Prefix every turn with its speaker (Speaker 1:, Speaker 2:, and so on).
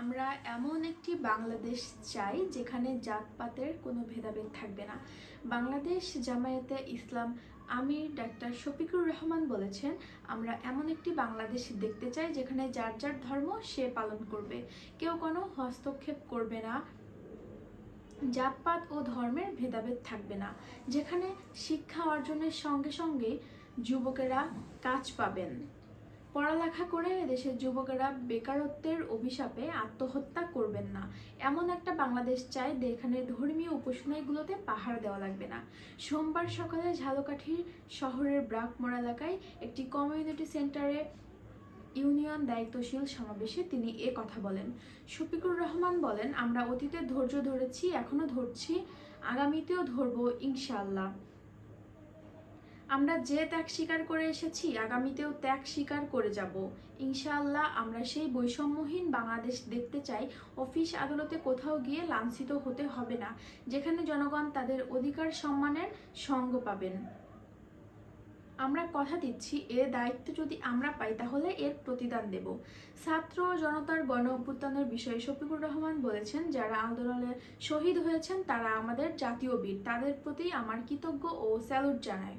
Speaker 1: আমরা এমন একটি বাংলাদেশ চাই যেখানে জাতপাতের কোনো ভেদাভেদ থাকবে না। বাংলাদেশ জামায়াতে ইসলাম আমির ডাক্তার শফিকুর রহমান বলেছেন, আমরা এমন একটি বাংলাদেশ দেখতে চাই যেখানে যার যার ধর্ম সে পালন করবে। কেউ কোনো হস্তক্ষেপ করবে না। জাতপাত ও ধর্মের ভেদাভেদ থাকবে না। যেখানে শিক্ষা অর্জনের সঙ্গে সঙ্গে যুবকেরা কাজ পাবেন। পড়ালেখা করে দেশের যুবকেরা বেকারত্বের অভিশাপে আত্মহত্যা করবেন না। এমন একটা বাংলাদেশ চাই যেখানে ধর্মীয় উপাসনাগুলোতে পাহাড় দেওয়া লাগবে না। সোমবার সকালে ঝালকাঠির শহরের ব্রাকমোড় এলাকায় একটি কমিউনিটি সেন্টারে ইউনিয়ন দায়িত্বশীল সমাবেশে তিনি এ কথা বলেন। শফিকুর রহমান বলেন, আমরা অতীতে ধৈর্য ধরেছি, এখনও ধরছি, আগামীতেও ধরবো ইনশাআল্লাহ। আমরা যে ত্যাগ স্বীকার করে এসেছি, আগামীতেও ত্যাগ স্বীকার করে যাব। ইনশাআল্লাহ আমরা সেই বৈষম্যহীন বাংলাদেশ দেখতে চাই। অফিস আদালতে কোথাও গিয়ে লাঞ্ছিত হতে হবে না, যেখানে জনগণ তাদের অধিকার সম্মানের সঙ্গ পাবেন। আমরা কথা দিচ্ছি, এ দায়িত্ব যদি আমরা পাই তাহলে এর প্রতিদান দেব। ছাত্র জনতার গণ অভ্যুত্থানের বিষয়ে শফিকুর রহমান বলেছেন, যারা আন্দোলনে শহীদ হয়েছেন তারা আমাদের জাতীয় বীর, তাদের প্রতি আমার কৃতজ্ঞ ও স্যালুট জানায়